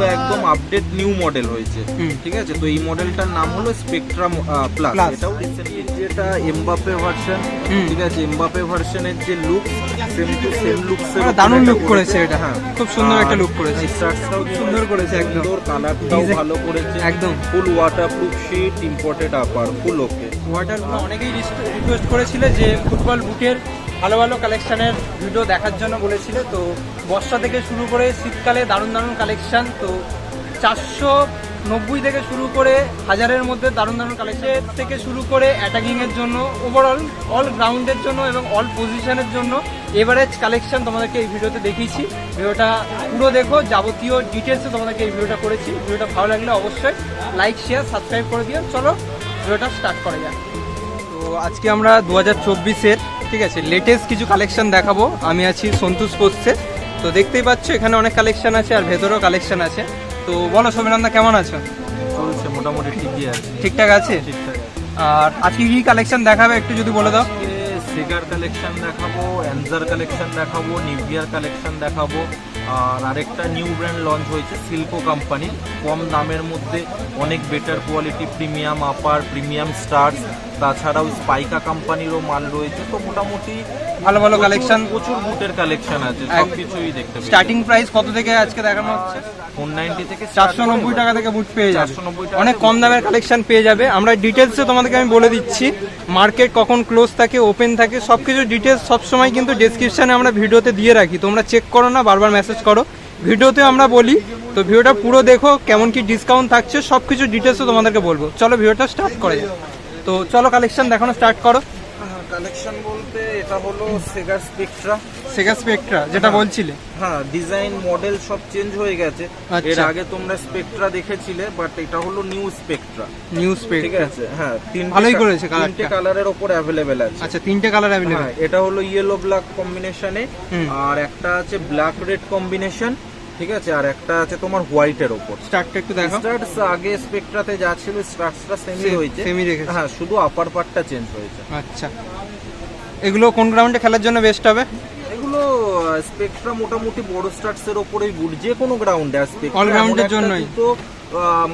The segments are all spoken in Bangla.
পুরো একদম আপডেট নিউ মডেল হয়েছে। হুম। ঠিক আছে? তো এই মডেলটার নাম হলো স্পেকট্রাম প্লাস। এটাও রিসেন্টলি যেটা এমবাপে ভার্সন হুম। ঠিক আছে? এমবাপে ভার্সনের যে look same to same looks দারুণ look করেছে এটা। খুব সুন্দর একটা look করেছে। স্টার্টসটাও সুন্দর করেছে একদম। সুন্দর কালারটাও ভালো করেছে একদম। Full waterproof sheet imported upper full okay ওয়াটারগুলো অনেকেই রিকোয়েস্ট করেছিল যে ফুটবল বুটের ভালো ভালো কালেকশনের ভিডিও দেখার জন্য বলেছিল তো বর্ষা থেকে শুরু করে শীতকালে দারুণ দারুণ কালেকশন তো চারশো নব্বই থেকে শুরু করে হাজারের মধ্যে দারুণ দারুণ কালেকশন থেকে শুরু করে অ্যাটাকিংয়ের জন্য ওভারঅল অল গ্রাউন্ডের জন্য এবং অল পজিশনের জন্য এভারেজ কালেকশন তোমাদেরকে এই ভিডিওতে দেখিয়েছি। ভিডিওটা পুরো দেখো, যাবতীয় ডিটেলসে তোমাদেরকে এই ভিডিওটা করেছি। ভিডিওটা ভালো লাগলে অবশ্যই লাইক শেয়ার সাবস্ক্রাইব করে দিও। চলো ভিডিওটা স্টার্ট করা যাক। তো আজকে আমরা দু হাজার চব্বিশের, ঠিক আছে লেটেস্ট কিছু কালেকশন দেখাবো। আমি আছি সন্তোষ পোস্টে তো দেখতেই পাচ্ছ, এখানে অনেক কালেকশন আছে আর ভেতরেও কালেকশন আছে। তো বলো সবিনন্দা কেমন আছো? চলছে মোটামুটি ঠিকই আছে। ঠিকঠাক আছে? ঠিকঠাক আর আজকে কি কালেকশন দেখাবে একটু যদি বলে দাও? সেগার কালেকশন দেখাবো অ্যানজার কালেকশন দেখাবো নিভিয়ার কালেকশন দেখাবো আর আরেকটা নিউ ব্র্যান্ড লঞ্চ হয়েছে সিল্কো কোম্পানি কম দামের মধ্যে অনেক better quality premium upper premium stars তাছাড়াও স্পাইকা কোম্পানিরও মাল রয়েছে। তো মোটামুটি ভালো ভালো কালেকশন প্রচুর বুটের কালেকশন আছে এক- সব কিছুই দেখতে স্টার্টিং প্রাইস কত থেকে আজকে দেখানো হচ্ছে? ফোর নাইনটি থেকে চারশো নব্বই টাকা থেকে বুট পেয়ে যাবে। 490 টাকা অনেক কম দামের কালেকশন পেয়ে যাবে। আমরা ডিটেলসে তোমাদেরকে আমি বলে দিচ্ছি। মার্কেট কখন ক্লোজ থাকে ওপেন থাকে সব কিছু ডিটেলস সবসময় কিন্তু ডেসক্রিপশনে আমরা ভিডিওতে দিয়ে রাখি। তোমরা চেক করো না বারবার মেসেজ করো। ভিডিওতে আমরা বলি তো ভিডিওটা পুরো দেখো কেমন কি ডিসকাউন্ট থাকছে সব কিছু ডিটেলসও তোমাদেরকে বলব। চলো ভিডিওটা স্টার্ট করা যাক। তো চলো কালেকশন দেখানো স্টার্ট করো। কালেকশন বলতে এটা হলো সেগার স্পেকট্রা সেগা স্পেকট্রা যেটা বলছিলে। হ্যাঁ ডিজাইন মডেল সব চেঞ্জ হয়ে গেছে। আচ্ছা। এর আগে তোমরা স্পেকট্রা দেখেছিলে বাট এটা হলো নিউ স্পেকট্রা নিউ ঠিক আছে? হ্যাঁ ভালোই করেছে তিনটে কালারের ওপর অ্যাভেলেবেল আছে। আচ্ছা তিনটে কালার অ্যাভেলেবেল হ্যাঁ এটা হলো ইয়েলো ব্ল্যাক কম্বিনেশনে আর একটা আছে ব্ল্যাক রেড কম্বিনেশন ঠিক আছে আর একটা আছে তোমার হোয়াইটের ওপর। স্টার্টটা একটু দেখো স্টার্টস আগে স্পেকট্রাতে যা ছিল স্টার্টসটা সেমি হয়েছে same-ই রেখেছে। হ্যাঁ শুধু আপার পার্টটা চেঞ্জ হয়েছে। আচ্ছা। এগুলো কোন গ্রাউন্ডে খেলার জন্য বেস্ট হবে? এগুলো স্পেকট্রা মোটামুটি বড় স্টার্টস এর উপরেই গুড যে কোনো গ্রাউন্ডে আসবে অল গ্রাউন্ডের জন্যই। তো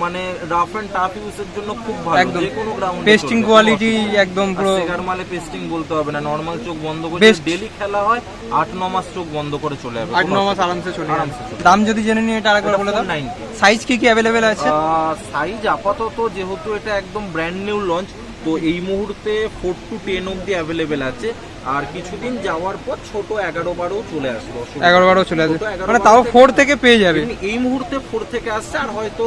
মানে রাফ এন্ড টাফ ইউজের জন্য খুব ভালো। একদম। যে কোনো গ্রাউন্ডে পেস্টিং কোয়ালিটি একদম পুরো সেগার মালে পেস্টিং বলতে হবে না। নর্মাল চোখ বন্ধ করে। ডেলি খেলা হয় আট ন মাস চোখ বন্ধ করে চলে যাবে। আট ন কোনো মাস আরামসে চলে আরামসে দাম যদি জেনে নিই এটা আরেকবার বলে দাও। সাইজ কি কি অ্যাভেলেবেল আছে? সাইজ আপাতত যেহেতু এটা একদম ব্র্যান্ড নিউ লঞ্চ তো এই মুহূর্তে ফোর টু টেন অব্দি অ্যাভেলেবেল আছে। আর কিছুদিন যাওয়ার পর ছোট এগারো বারো চলে আসবে এগারো বারো চলে আসবে। এগারো মানে তাও ফোর থেকে পেয়ে যাবে। এই মুহূর্তে ফোর থেকে আসছে আর হয়তো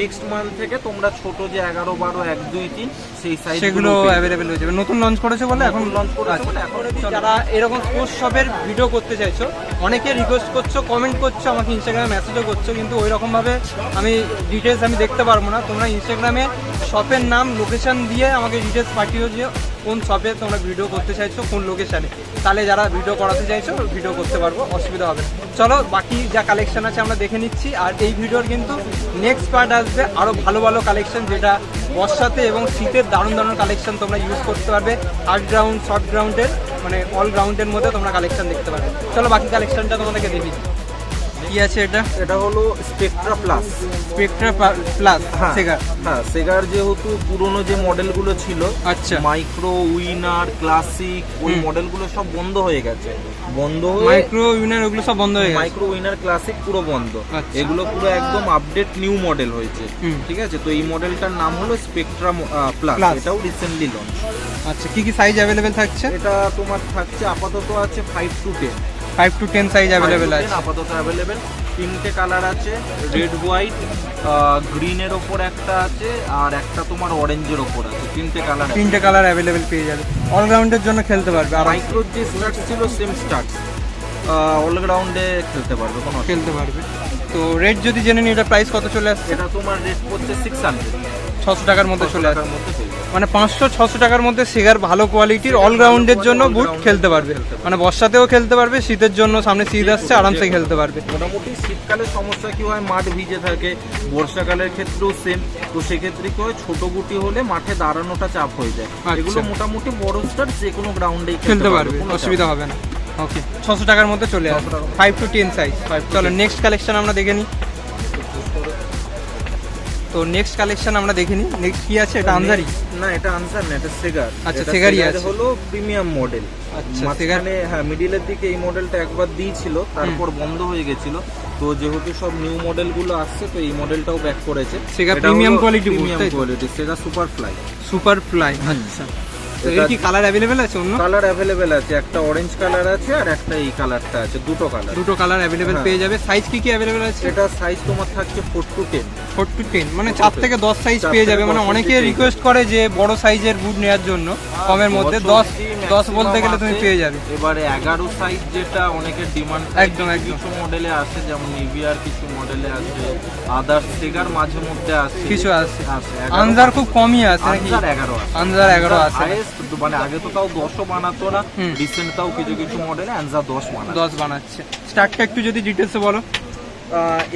নেক্সট মান্থ থেকে তোমরা ছোট যে এগারো বারো এক দুই তিন সেই সাইজ সেগুলো অ্যাভেলেবেল হয়ে যাবে। নতুন লঞ্চ করেছে বলে এখন লঞ্চ করেছে আচ্ছা। বলে এখন যারা এরকম স্পোর্টস শপের ভিডিও করতে চাইছো অনেকে রিকোয়েস্ট করছ কমেন্ট করছ আমাকে ইনস্টাগ্রামে মেসেজও করছ কিন্তু ওই রকম ভাবে আমি ডিটেলস আমি দেখতে পারব না। তোমরা ইনস্টাগ্রামে শপের নাম লোকেশন দিয়ে আমাকে ডিটেলস পাঠিয়েও যে কোন শপে তোমরা ভিডিও করতে চাইছো, কোন লোকেশানে তাহলে যারা ভিডিও করাতে চাইছো ভিডিও করতে পারব, অসুবিধা হবে চলো, বাকি যা কালেকশন আছে আমরা দেখে নিচ্ছি। আর এই ভিডিওর কিন্তু নেক্সট পার্ট আসবে। আরও ভালো ভালো কালেকশন যেটা বর্ষাতে এবং শীতের দারুণ দারুণ কালেকশন তোমরা ইউজ করতে পারবে। হার্ড গ্রাউন্ড শর্ট গ্রাউন্ডের মানে অল গ্রাউন্ডের মধ্যে তোমরা কালেকশন দেখতে পারবে। চলো, বাকি কালেকশনটা তোমাদেরকে দেখি কি আছে এটা? এটা হলো স্পেকট্রা প্লাস স্পেকট্রা প্লাস হ্যাঁ সেগা হ্যাঁ সেগার যেহেতু পুরনো যে মডেলগুলো ছিল আচ্ছা। মাইক্রো উইনার ক্লাসিক ওই মডেলগুলো সব বন্ধ হয়ে গেছে। বন্ধ হয়ে মাইক্রো ইউনার ওগুলো সব বন্ধ হয়ে গেছে। মাইক্রো উইনার ক্লাসিক পুরো বন্ধ। আচ্ছা। এগুলো পুরো একদম আপডেট নিউ মডেল হয়েছে। ঠিক আছে? তো এই মডেলটার নাম হলো স্পেকট্রাম প্লাস এটাও রিসেন্টলি লঞ্চ আচ্ছা কি কি সাইজ অ্যাভেলেবেল থাকছে? এটা তোমার থাকছে আপাতত আছে five to ten five to ten size available আছে। আপাতত অ্যাভেলেবেল তিনটে কালার আছে রেড হোয়াইট গ্রিনের ওপর একটা আছে আর একটা তোমার অরেঞ্জের ওপর আছে। তিনটে কালার তিনটে কালার অ্যাভেলেবেল পেয়ে যাবে। অলরাউন্ডের জন্য খেলতে পারবে আর মাইক্রোর যে স্টার্ট ছিল সেম স্টার্ট অলরাউন্ডে খেলতে পারবে কোনো খেলতে পারবে। তো রেট যদি জেনে নিই এটা প্রাইস কত চলে আসছে? এটা তোমার রেট পড়ছে সিক্স হান্ড্রেড ছশো টাকার মধ্যে চলে আসছে। টাকার মধ্যে। মানে পাঁচশো ছশো টাকার মধ্যে সিগার ভালো কোয়ালিটির অলরাউন্ডের জন্য বুট খেলতে পারবে। মানে বর্ষাতেও খেলতে পারবে শীতের জন্য সামনে শীত আসছে আরামসে খেলতে পারবে। মোটামুটি শীতকালে সমস্যা কি হয়? মাঠ ভিজে থাকে বর্ষাকালের ক্ষেত্রেও সেম তো সেক্ষেত্রে কি হয়? ছোট গুটি হলে মাঠে দাঁড়ানোটা চাপ হয়ে যায়। আচ্ছা। এগুলো মোটামুটি বড় স্টার যে কোনো গ্রাউন্ডেই খেলতে পারবে অসুবিধা হবে না। ওকে ছশো টাকার মধ্যে চলে আসবে। ফাইভ টু টেন সাইজ চলো নেক্সট কালেকশন আমরা দেখে নিই। তো নেক্সট কালেকশন আমরা দেখিনি। নেক্সট কি আছে? এটা আনসারি না এটা আনসার না এটা সেগার আচ্ছা, সেগারি সেগারই আছে। হলো প্রিমিয়াম মডেল আচ্ছা, সেগারে হ্যাঁ মিডিলের দিকে এই মডেলটা একবার দিয়েছিল তারপর বন্ধ হয়ে গেছিল। তো যেহেতু সব নিউ মডেলগুলো আসছে তো এই মডেলটাও ব্যাক করেছে। Sega premium quality premium quality Sega super fly super fly আচ্ছা। এটা- কি কালার আছে অন্য? কালার আছে একটা অরেঞ্জ কালার আছে আর একটা এই কালারটা আছে দুটো কালার দুটো কালার হ্যাঁ। পেয়ে যাবে। সাইজ কি কি অ্যাভেলেবেল আছে? এটা সাইজ তোমার থাকছে to ten four to ten মানে থেকে দশ সাইজ পেয়ে যাবে। মানে অনেকে রিকোয়েস্ট করে যে বড় সাইজের বুট নেওয়ার জন্য। কমের মধ্যে দশ দশ বলতে গেলে তুমি পেয়ে যাবে। এবারে এগারো সাইজ যেটা অনেকের ডিমান্ড একদম। কিছু মডেলে আছে যেমন নিভিয়ার কিছু মডেলে আছে আদার সেগার মাঝে মধ্যে আছে। কিছু আছে। আনজার খুব কমই আছে নাকি? আনজার এগারো আছে। আনজার এগারো আছে Highest মানে আগে তো তাও দশও বানাতো না। রিসেন্ট তাও কিছু কিছু মডেলে আনজার দশ বানাতো দশ বানাচ্ছে। স্টার্টটা একটু যদি ডিটেলসে বলো।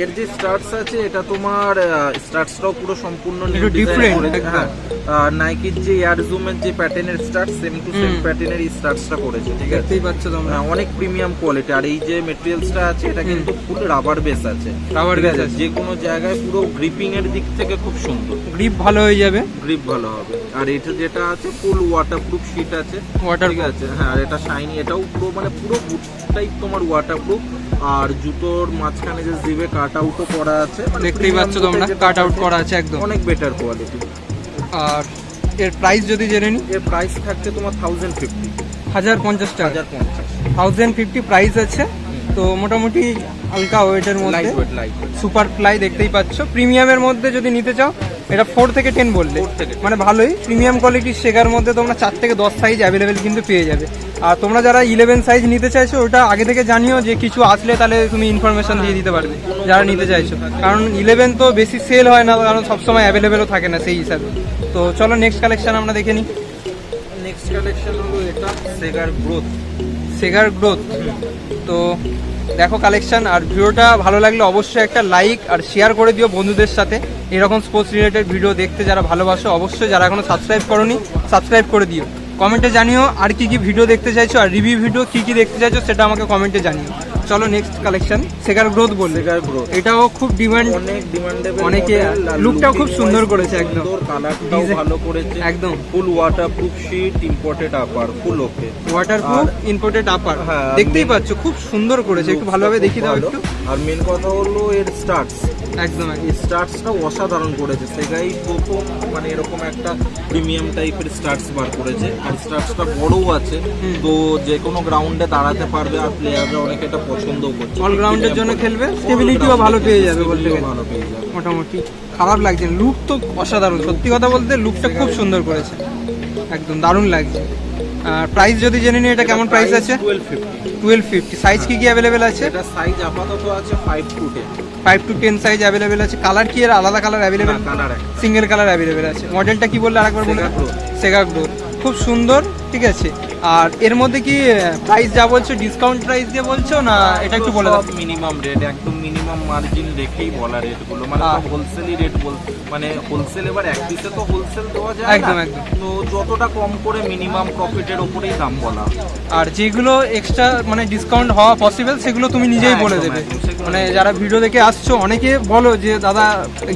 এর যে স্টার্টস আছে এটা তোমার স্টার্টসটাও পুরো সম্পূর্ণ design different, হ্যাঁ নাইকির যে এয়ার জুমের যে প্যাটার্নের স্টার্ট সেম টু সেম। প্যাটার্নের স্টার্টসটা করেছে ঠিক আছে? দেখতেই পাচ্ছ তোমরা। হ্যাঁ, অনেক প্রিমিয়াম কোয়ালিটি আর এই যে মেটেরিয়ালসটা আছে এটা কিন্তু ফুল রাবার বেস আছে রাবার base আছে? যে কোনো জায়গায় পুরো গ্রিপিং এর দিক থেকে খুব সুন্দর। গ্রিপ ভালো হয়ে যাবে। গ্রিপ ভালো হবে। আর এটা যেটা আছে ফুল ওয়াটারপ্রুফ শীট আছে। ঠিক আছে? হ্যাঁ আর এটা শাইনি এটাও পুরো মানে পুরো বুটটাই তোমার ওয়াটারপ্রুফ আর জুতোর মাঝখানে যে জিবে কাট আউটও করা আছে মানে দেখতেই পাচ্ছ তোমরা কাট আউট করা আছে একদম। অনেক বেটার কোয়ালিটি আর এর প্রাইস যদি জেনে নিই? এর প্রাইস থাকছে তোমার থাউজেন্ড ফিফটি হাজার পঞ্চাশ টাকা। হাজার পঞ্চাশ। থাউজেন্ড ফিফটি প্রাইস আছে। তো মোটামুটি হালকা ওয়েটের মধ্যে। সুপার ফ্লাই দেখতেই পাচ্ছ। প্রিমিয়ামের মধ্যে যদি নিতে চাও এটা ফোর থেকে টেন বললে। Four থেকে 10 মানে ভালোই। প্রিমিয়াম কোয়ালিটির শেখার মধ্যে তোমরা চার থেকে দশ সাইজ অ্যাভেলেবেল কিন্তু পেয়ে যাবে। আর তোমরা যারা ইলেভেন সাইজ নিতে চাইছো ওটা আগে থেকে জানিও যে কিছু আসলে তাহলে তুমি ইনফরমেশন দিয়ে দিতে পারবে যারা নিতে চাইছো। কারণ ইলেভেন তো বেশি সেল হয় না কারণ সবসময় অ্যাভেলেবেলও থাকে না সেই হিসাবে। তো চলো নেক্সট কালেকশন আমরা দেখে নিই। নেক্সট কালেকশন হলো এটা সেগার গ্রোথ সেগার গ্রোথ তো দেখো কালেকশন আর ভিডিওটা ভালো লাগলে অবশ্যই একটা লাইক আর শেয়ার করে দিও বন্ধুদের সাথে। এরকম স্পোর্টস রিলেটেড ভিডিও দেখতে যারা ভালোবাসো, অবশ্যই যারা এখনও সাবস্ক্রাইব করনি সাবস্ক্রাইব করে দিও। কমেন্টে জানিও আর কি কি ভিডিও দেখতে চাইছো, আর রিভিউ ভিডিও কি কি দেখতে চাইছো, সেটা আমাকে কমেন্টে জানিও। চলো নেক্সট কালেকশন সেগার গ্রোথ বললে এটাও খুব ডিমান্ড অনেক ডিমান্ডেবল অনেকে- লুকটাও খুব সুন্দর করেছে একদম। কালারটাও ভালো করেছে। একদম। Full waterproof sheet imported upper full okay waterproof imported upper দেখতেই পাচ্ছ খুব সুন্দর করেছে। একটু ভালোভাবে দেখিয়ে দাও একটু। আর মেন কথা হলো এর স্টার্টস একদম স্টার্টসটা অসাধারণ করেছে। সেগাই প্রথম মানে এরকম একটা প্রিমিয়াম টাইপের স্টার্টস বার করেছে। আর স্টার্টসটা বড়ও আছে। তো যে কোনো গ্রাউন্ডে দাঁড়াতে পারবে আর প্লেয়াররা অনেকে এটা পছন্দও করছে। অলরাউন্ডের জন্য খেলবে স্টেবিলিটিও ভালো পেয়ে যাবে বলতে গেলে। ভালো পেয়ে যাবে। মোটামুটি খারাপ লাগছে লুক তো অসাধারণ। সত্যি কথা বলতে লুকটা খুব সুন্দর করেছে। একদম দারুণ লাগছে। আর প্রাইস যদি জেনে নিই এটা কেমন প্রাইস আছে? টুয়েলভ ফিফটি সাইজ কি কি অ্যাভেলেবেল আছে? এটা সাইজ আপাতত আছে five to ten five to ten size available আছে। কালার কি এর? আলাদা colour available colour single colour available আছে। মডেলটা কি বললে আরেকবার বলে। সেগা গ্রো খুব সুন্দর। ঠিক আছে আর এর মধ্যে কি প্রাইস যা বলছো ডিসকাউন্ট প্রাইস দিয়ে বলছো না এটা একটু বলে দাও? মিনিমাম রেট একদম মিনিমাম মার্জিন রেখেই বলা রেটগুলো মানে হোলসেলই রেট বল মানে হোলসেল এবার এক পিসে তো হোলসেল দেওয়া যায় একদম, একদম। তো যতটা কম করে মিনিমাম প্রফিটের উপরেই দাম বলা। আর যেগুলো এক্সট্রা মানে ডিসকাউন্ট হওয়া পসিবল সেগুলো তুমি নিজেই হ্যাঁ, বলে দেবে। মানে যারা ভিডিও দেখে আসছো অনেকে বলো যে দাদা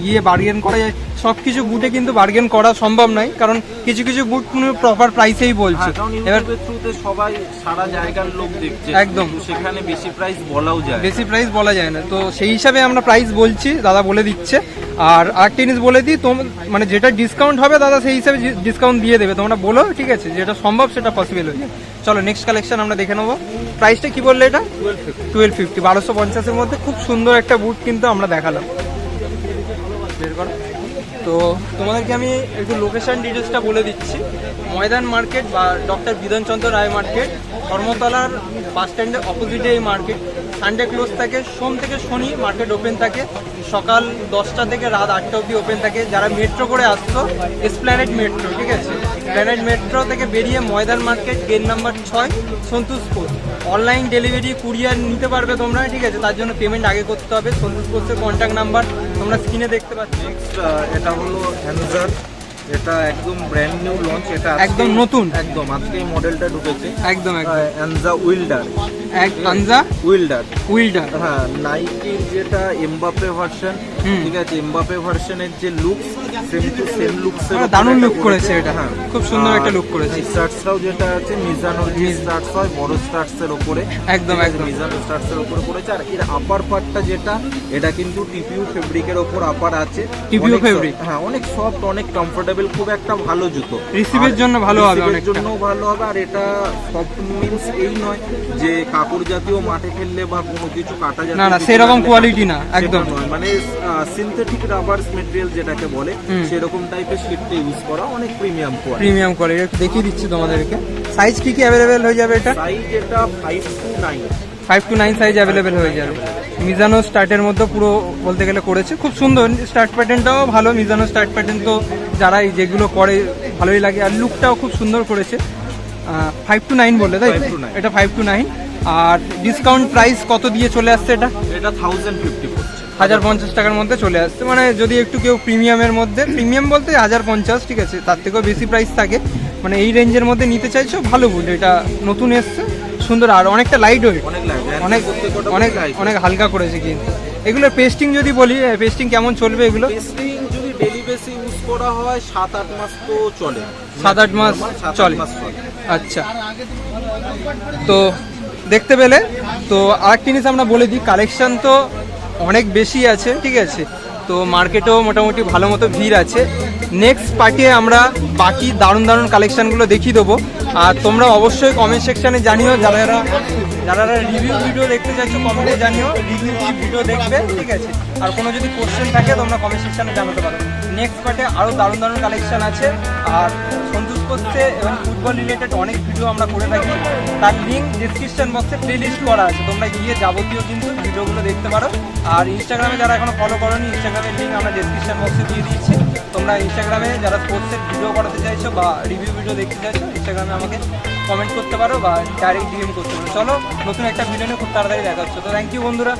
গিয়ে বার্গেন করা যায়। সব কিছু বুটে কিন্তু বার্গেন করা সম্ভব নয় কারণ কিছু কিছু বুট তুমি প্রপার প্রাইসেই বলছো। কারণ এবার থ্রুতে সবাই সারা জায়গার লোক দেখছে একদম। সেখানে বেশি প্রাইস বলাও যায় বেশি প্রাইস বলা যায় না। তো সেই হিসাবে আমরা প্রাইস বলছি দাদা বলে দিচ্ছে। আর আরেকটা জিনিস বলে দিই তোম মানে যেটা ডিসকাউন্ট হবে দাদা সেই হিসাবে ডিসকাউন্ট দিয়ে দেবে। তোমরা বলো ঠিক আছে? যেটা সম্ভব সেটা পসিবল হয়ে চলো নেক্সট কালেকশন আমরা দেখে নেব। প্রাইসটা কি বললে এটা? টুয়েলভ ফিফটি টুয়েলভ ফিফটি বারোশো পঞ্চাশের মধ্যে খুব সুন্দর একটা বুট কিন্তু আমরা দেখালাম। বের করো। তো তোমাদেরকে আমি একটু লোকেশন ডিটেলসটা বলে দিচ্ছি। ময়দান মার্কেট বা ডক্টর বিধানচন্দ্র রায় মার্কেট ধর্মতলার বাস স্ট্যান্ডের অপোজিটে এই মার্কেট সানডে ক্লোজ থাকে, সোম থেকে শনি মার্কেট ওপেন থাকে। সকাল দশটা থেকে রাত আটটা অবধি ওপেন থাকে। যারা মেট্রো করে আসতো এসপ্ল্যানেট মেট্রো ঠিক আছে? প্ল্যানেট মেট্রো থেকে বেরিয়ে ময়দান মার্কেট গেট নাম্বার ছয় সন্তোষপুর অনলাইন ডেলিভারি কুরিয়ার নিতে পারবে তোমরা, ঠিক আছে? তার জন্য পেমেন্ট আগে করতে হবে। সন্তোষ পোস্টের কন্ট্যাক্ট নাম্বার তোমরা স্ক্রিনে দেখতে পাচ্ছ। নেক্সট এটা হলো হ্যান্ডজার এটা একদম ব্র্যান্ড নিউ লঞ্চ এটা একদম নতুন? একদম আজকে এই মডেলটা ঢুকেছে একদম একদম অ্যানজা উইল্ডার এক আনজা উইল্ডার উইল্ডার হ্যাঁ নাইকির যেটা এমবাপে ভার্সন। ঠিক আছে এমবাপে ভার্সনের যে লুক সেম টু সেম মানে দারুণ look করেছে এটা। হ্যাঁ খুব সুন্দর একটা look করেছে। স্টার্টসরাও যেটা আছে মিজানোর যে স্টার্টস হয় বড় স্টার্টস এর উপরে একদম, একদম। মিজানো স্টার্টস এর উপরে করেছে আর এর আপার পার্টটা যেটা এটা কিন্তু টিপিউ ফেব্রিকের ওপর আপার আছে fabric? soft- হ্যাঁ অনেক সফট অনেক কমফোর্টেবল খুব একটা ভালো জুতো। রিসিভের জন্য ভালো হবে এর জন্য ভালো হবে আর এটা সফট মিন্স এই নয় যে কাপড় জাতীয় মাঠে ফেললে বা কোনো কিছু কাটা জাতীয় না, না, সেরকম কোয়ালিটি না, একদম। নয়। মানে সিনথেটিক রাবার মেটেরিয়াল যেটাকে বলে সেরকম টাইপের শিটটা ইউজ করা অনেক প্রিমিয়াম কোয়ালিটি প্রিমিয়াম কোয়ালিটি একটু দেখিয়ে দিচ্ছি তোমাদেরকে। সাইজ কি কি অ্যাভেলেবেল হয়ে যাবে এটা? সাইজ এটা five to nine five to nine size available হয়ে যাবে। মিজানো স্টার্টের মধ্যে পুরো বলতে গেলে করেছে। খুব সুন্দর স্টার্ট প্যাটার্নটাও ভালো মিজানো স্টার্ট প্যাটার্ন তো যারাই যেগুলো করে ভালোই লাগে। আর লুকটাও খুব সুন্দর করেছে। ফাইভ টু নাইন বললে তাই? 5 to 9 এটা ফাইভ টু নাইন আর ডিসকাউন্ট প্রাইস কত দিয়ে চলে আসছে এটা? এটা থাউজেন্ড ফিফটি হাজার পঞ্চাশ টাকার মধ্যে চলে আসছে। মানে যদি একটু কেউ প্রিমিয়ামের মধ্যে প্রিমিয়াম বলতে হাজার পঞ্চাশ ঠিক আছে তার থেকেও বেশি প্রাইস থাকে। মানে এই রেঞ্জের মধ্যে নিতে চাইছো ভালো বুঝ এটা নতুন এসছে সুন্দর। আর অনেকটা লাইট ওয়েট অনেক অনেক অনেক অনেক হালকা করেছে কিন্তু। এগুলোর পেস্টিং যদি বলি পেস্টিং কেমন চলবে এগুলো? পেস্টিং যদি ডেলি বেসে ইউজ করা হয় সাত আট মাস তো চলে। সাত আট মাস চলে। আচ্ছা। তো দেখতে পেলে তো আরেকটা জিনিস আমরা বলে দিই কালেকশন তো অনেক বেশি আছে ঠিক আছে? তো মার্কেটেও মোটামুটি ভালো মতো ভিড় আছে। নেক্সট পার্টিয়ে আমরা বাকি দারুণ দারুণ কালেকশানগুলো দেখিয়ে দেবো। আর তোমরা অবশ্যই কমেন্ট সেকশানে জানিও, যারা যারা যারা রিভিউ ভিডিও দেখতে চাইছো কমেন্টে জানিও রিভিউ ভিডিও দেখবে, ঠিক আছে? আর কোনো যদি কোশ্চেন থাকে, তোমরা কমেন্ট সেকশানে জানাতে পারো। নেক্সট পার্টে আরও দারুণ দারুণ কালেকশন আছে। আর সন্তোষ করতে এবং ফুটবল রিলেটেড অনেক ভিডিও আমরা করে থাকি। তার লিঙ্ক ডিসক্রিপশন বক্সে প্লে লিস্ট করা আছে। তোমরা গিয়ে যাবতীয় কিন্তু ভিডিওগুলো দেখতে পারো। আর ইনস্টাগ্রামে যারা এখনও ফলো করোনি ইনস্টাগ্রামের লিঙ্ক আমরা ডিসক্রিপশন বক্সে দিয়ে দিচ্ছি তোমরা ইনস্টাগ্রামে যারা স্পোর্টসের ভিডিও করাতে চাইছো বা রিভিউ ভিডিও দেখতে চাইছো ইনস্টাগ্রামে আমাকে কমেন্ট করতে পারো বা ডাইরেক্ট ডিএম করতে পারো। চলো, নতুন একটা ভিডিও নিয়ে খুব তাড়াতাড়ি দেখা হচ্ছে। তো থ্যাংক ইউ বন্ধুরা।